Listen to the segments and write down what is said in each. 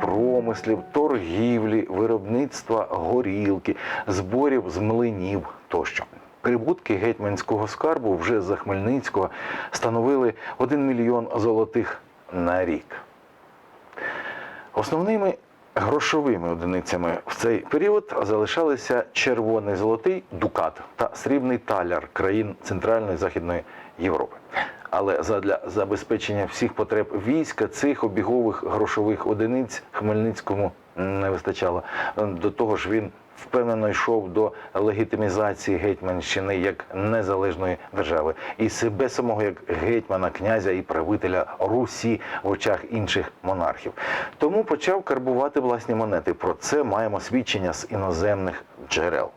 промислів, торгівлі, виробництва горілки, зборів з млинів тощо. Прибутки гетьманського скарбу вже за Хмельницького становили 1 мільйон золотих на рік. Основними грошовими одиницями в цей період залишалися червоний золотий дукат та срібний таляр країн Центральної Західної Європи. Але задля забезпечення всіх потреб війська цих обігових грошових одиниць Хмельницькому не вистачало. До того ж, він впевнено йшов до легітимізації Гетьманщини як незалежної держави і себе самого як гетьмана, князя і правителя Русі в очах інших монархів. Тому почав карбувати власні монети. Про це маємо свідчення з іноземних джерел.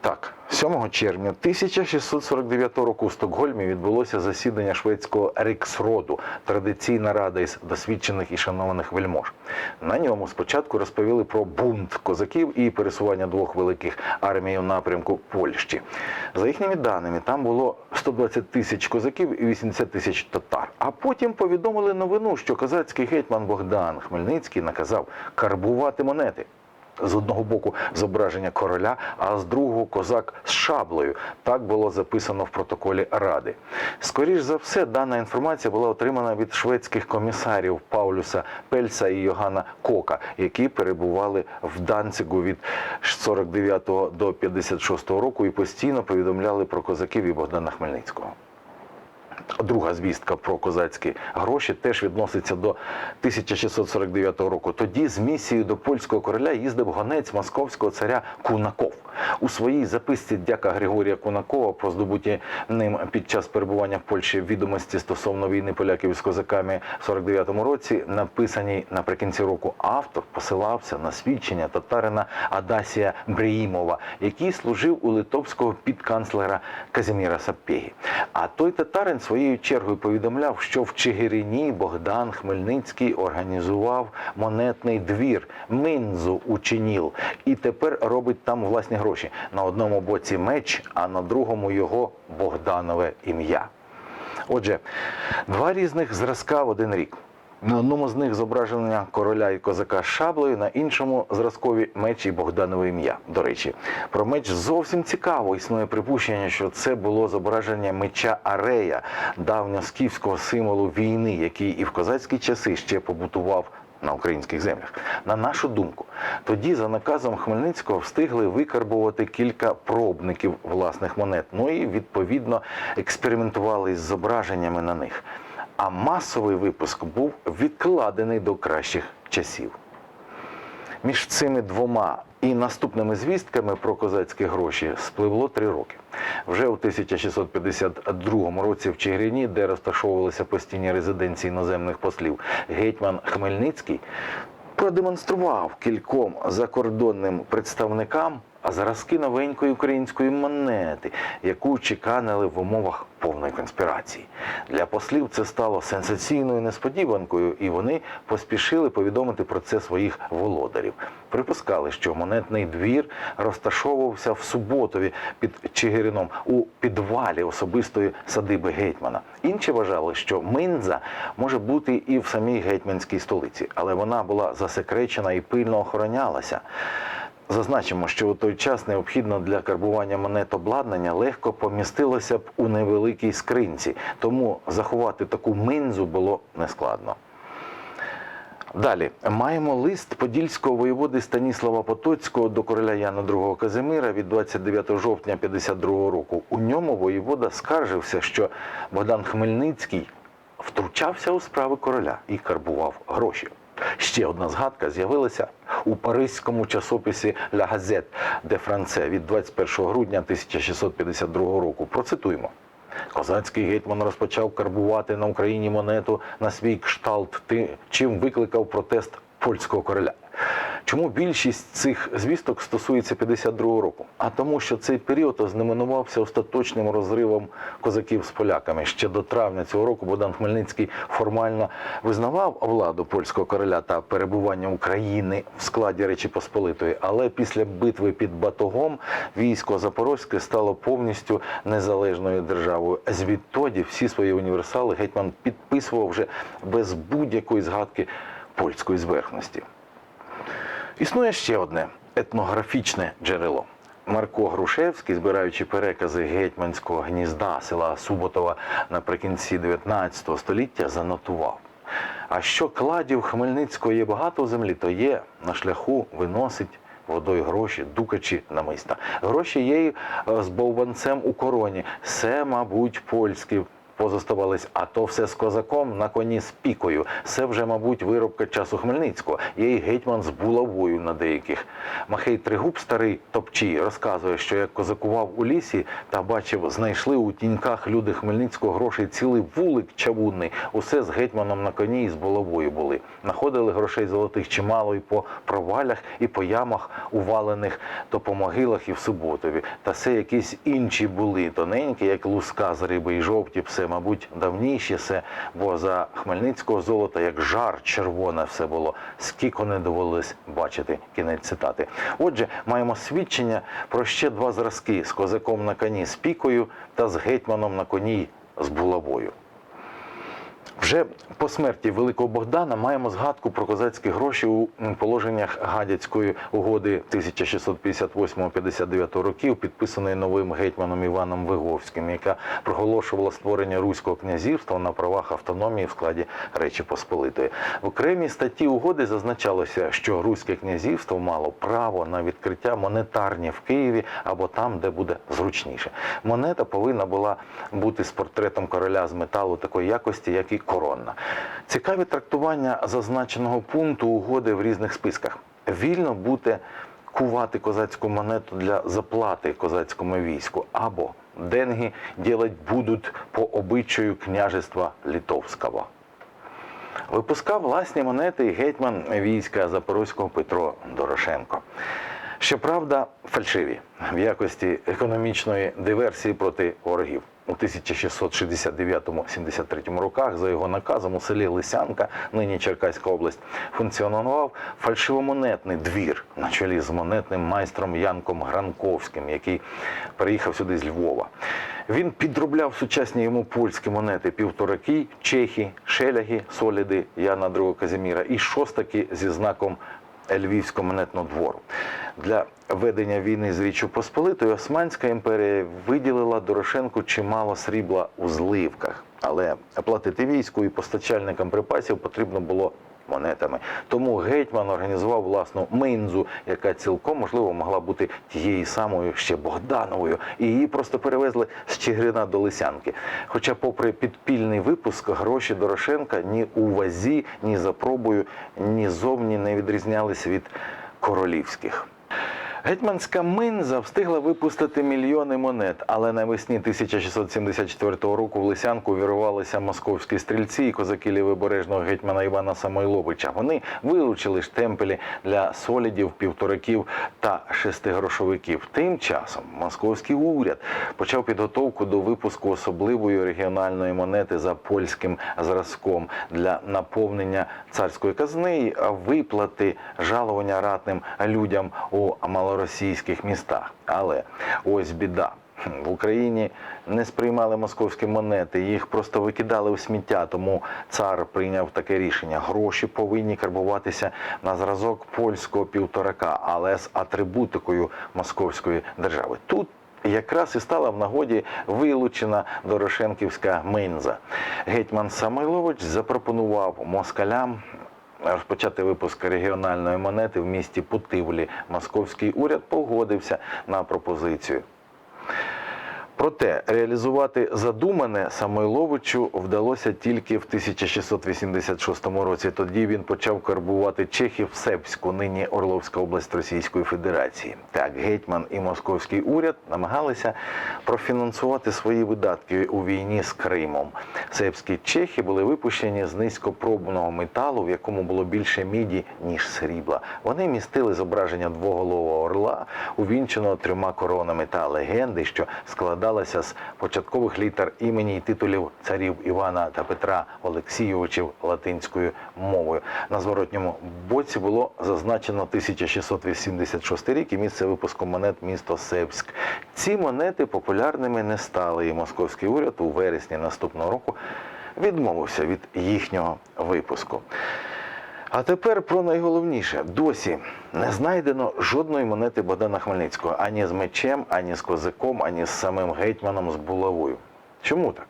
Так, 7 червня 1649 року у Стокгольмі відбулося засідання шведського Ріксроду, традиційна рада із досвідчених і шанованих вельмож. На ньому спочатку розповіли про бунт козаків і пересування двох великих армій у напрямку Польщі. За їхніми даними, там було 120 тисяч козаків і 80 тисяч татар. А потім повідомили новину, що козацький гетьман Богдан Хмельницький наказав карбувати монети з одного боку зображення короля, а з другого козак з шаблею. Так було записано в протоколі ради. Скоріш за все, дана інформація була отримана від шведських комісарів Паулюса Пельса і Йогана Кока, які перебували в Данцигу від 49 до 56 року і постійно повідомляли про козаків і Богдана Хмельницького. Друга звістка про козацькі гроші теж відноситься до 1649 року. Тоді з місією до польського короля їздив гонець московського царя Кунаков. У своїй записці дяка Григорія Кунакова про здобуті ним під час перебування в Польщі відомості стосовно війни поляків з козаками в 49-му році, написаній наприкінці року, автор посилався на свідчення татарина Адасія Бреїмова, який служив у литовського підканцлера Казіміра Саппегі. А той татарин своєю чергою повідомляв, що в Чигирині Богдан Хмельницький організував монетний двір Минзу у Чиніл і тепер робить там власні гроші. На одному боці меч, а на другому його Богданове ім'я. Отже, два різних зразка в один рік. На одному з них зображення короля і козака з шаблею, на іншому зразкові меч і Богданове ім'я. До речі, про меч зовсім цікаво. Існує припущення, що це було зображення меча Арея, давньоскіфського символу війни, який і в козацькі часи ще побутував на українських землях. На нашу думку, тоді за наказом Хмельницького встигли викарбувати кілька пробників власних монет. Ну і відповідно експериментували з зображеннями на них. А масовий випуск був відкладений до кращих часів. Між цими двома і наступними звістками про козацькі гроші спливло три роки. Вже у 1652 році в Чигирині, де розташовувалися постійні резиденції іноземних послів, гетьман Хмельницький продемонстрував кільком закордонним представникам зразки новенької української монети, яку чеканили в умовах повної конспірації. Для послів це стало сенсаційною несподіванкою, і вони поспішили повідомити про це своїх володарів. Припускали, що монетний двір розташовувався в Суботові під Чигирином у підвалі особистої садиби гетьмана. Інші вважали, що Минза може бути і в самій гетьманській столиці, але вона була засекречена і пильно охоронялася. Зазначимо, що у той час необхідно для карбування монет обладнання легко помістилося б у невеликій скринці, тому заховати таку минзу було нескладно. Далі маємо лист подільського воєводи Станіслава Потоцького до короля Яна II Казимира від 29 жовтня 52 року. У ньому воєвода скаржився, що Богдан Хмельницький втручався у справи короля і карбував гроші. Ще одна згадка з'явилася у паризькому часописі «La Gazette де Франце від 21 грудня 1652 року. Процитуємо. Козацький гетьман розпочав карбувати на Україні монету на свій кшталт, чим викликав протест польського короля. Чому більшість цих звісток стосується 52 року? А тому, що цей період ознаменувався остаточним розривом козаків з поляками. Ще до травня цього року Богдан Хмельницький формально визнавав владу польського короля та перебування України в складі Речі Посполитої. Але після битви під Батогом військо Запорозьке стало повністю незалежною державою. Звідтоді всі свої універсали гетьман підписував вже без будь-якої згадки польської зверхності. Існує ще одне етнографічне джерело. Марко Грушевський, збираючи перекази гетьманського гнізда села Суботова наприкінці 19 століття, занотував. А що кладів Хмельницького є багато в землі, то є на шляху виносить водою гроші, дукачі намиста. Гроші є е, з бовванцем у короні. Все, мабуть, польські позоставались, а то все з козаком на коні з пікою. Це вже, мабуть, виробка часу Хмельницького. Є й гетьман з булавою на деяких. Махей Тригуб, старий топчий, розказує, що як козакував у лісі та бачив, знайшли у тіньках люди Хмельницького грошей цілий вулик чавунний. Усе з гетьманом на коні і з булавою були. Находили грошей золотих чимало і по провалях, і по ямах, увалених то по могилах і в Суботові. Та все якісь інші були, тоненькі, як луска з риби і жовті, все, мабуть, давніше все, бо за Хмельницького золота, як жар червоне все було, скільки не доводилось бачити. Кінець цитати. Отже, маємо свідчення про ще два зразки з козаком на коні з пікою та з гетьманом на коні з булавою. Вже по смерті Великого Богдана маємо згадку про козацькі гроші у положеннях Гадяцької угоди 1658-59 років, підписаної новим гетьманом Іваном Виговським, яка проголошувала створення руського князівства на правах автономії в складі Речі Посполитої. В окремій статті угоди зазначалося, що руське князівство мало право на відкриття монетарні в Києві або там, де буде зручніше. Монета повинна була бути з портретом короля з металу такої якості, як і коронна. Цікаві трактування зазначеного пункту угоди в різних списках. Вільно бути кувати козацьку монету для заплати козацькому війську або денги делать будуть по обичаю княжества Литовського. Випускав власні монети гетьман війська Запорозького Петро Дорошенко. Щоправда, фальшиві в якості економічної диверсії проти ворогів. У 1669-73 роках за його наказом у селі Лисянка, нині Черкаська область, функціонував фальшивомонетний двір на чолі з монетним майстром Янком Гранковським, який приїхав сюди з Львова. Він підробляв сучасні йому польські монети півтораки, чехи, шеляги, соліди Яна II Казіміра і шостаки зі знаком Львівського монетного двору. Для ведення війни з Річчю Посполитою Османська імперія виділила Дорошенку чимало срібла у зливках, але платити війську і постачальникам припасів потрібно було монетами. Тому гетьман організував власну минзу, яка цілком можливо могла бути тією самою ще Богдановою, і її просто перевезли з Чигирина до Лисянки. Хоча, попри підпільний випуск, гроші Дорошенка ні у вазі, ні за пробою, ні зовні не відрізнялися від королівських. Гетьманська минза встигла випустити мільйони монет, але навесні 1674 року в Лисянку вірвалися московські стрільці і козаки лівобережного гетьмана Івана Самойловича. Вони вилучили штемпелі для солідів, півтораків та шестигрошовиків. Тим часом московський уряд почав підготовку до випуску особливої регіональної монети за польським зразком для наповнення царської казни виплати жалування ратним людям у малоросійських містах. Але ось біда. В Україні не сприймали московські монети, їх просто викидали у сміття. Тому цар прийняв таке рішення. Гроші повинні карбуватися на зразок польського півторака, але з атрибутикою московської держави. Тут Якраз і стала в нагоді вилучена Дорошенківська минза. Гетьман Самойлович запропонував москалям розпочати випуск регіональної монети в місті Путивлі. Московський уряд погодився на пропозицію. Проте реалізувати задумане Самойловичу вдалося тільки в 1686 році. Тоді він почав карбувати чехів в Себську, нині Орловська область Російської Федерації. Так, гетьман і московський уряд намагалися профінансувати свої видатки у війні з Кримом. Себські чехи були випущені з низькопробного металу, в якому було більше міді ніж срібла. Вони містили зображення двоголового орла, увінченого трьома коронами та легенди, що складалася з початкових літер імені і титулів царів Івана та Петра Олексійовичів латинською мовою. На зворотньому боці було зазначено 1686 рік і місце випуску монет місто Себськ. Ці монети популярними не стали, і московський уряд у вересні наступного року відмовився від їхнього випуску. А тепер про найголовніше. Досі не знайдено жодної монети Богдана Хмельницького ані з мечем, ані з козаком, ані з самим гетьманом з булавою. Чому так?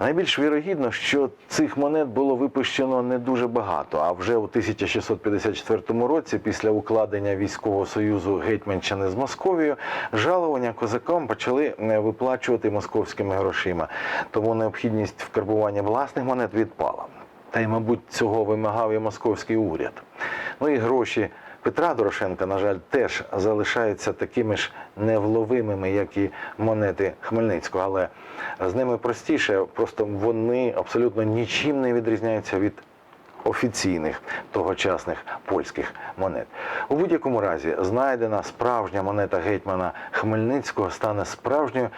Найбільш вірогідно, що цих монет було випущено не дуже багато. А вже у 1654 році, після укладення військового союзу Гетьманщини з Московією, жалування козакам почали е, виплачувати московськими грошима. Тому необхідність вкарбування власних монет відпала. Та й, мабуть, цього вимагав і московський уряд. Ну і гроші Петра Дорошенка, на жаль, теж залишаються такими ж невловимими, як і монети Хмельницького, але з ними простіше, просто вони абсолютно нічим не відрізняються від офіційних тогочасних польських монет. У будь-якому разі знайдена справжня монета гетьмана Хмельницького стане справжньою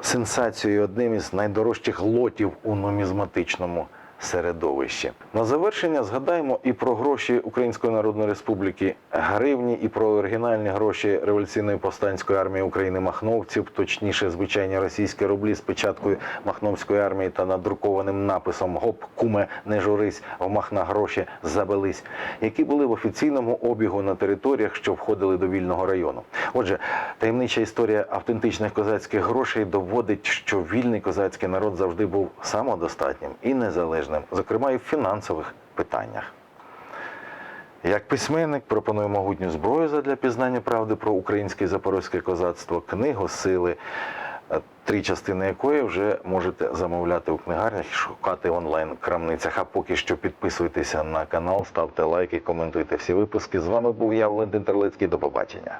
сенсацією, одним із найдорожчих лотів у нумізматичному середовищі. На завершення згадаємо і про гроші Української Народної Республіки гривні, і про оригінальні гроші революційної повстанської армії України махновців, точніше, звичайні російські рублі з печаткою Махновської армії та надрукованим написом Гоп, куме, не журись, в махна гроші забились, які були в офіційному обігу на територіях, що входили до вільного району. Отже, таємнича історія автентичних козацьких грошей доводить, що вільний козацький народ завжди був самодостатнім і незалежним, зокрема і в фінансових питаннях. Як письменник пропоную могутню зброю задля пізнання правди про українське і запорозьке козацтво, книгу сили, е, три частини якої вже можете замовляти у книгарнях і шукати онлайн крамницях. А поки що підписуйтеся на канал, ставте лайки, коментуйте всі випуски. З вами був я, Валентин Терлецький. До побачення.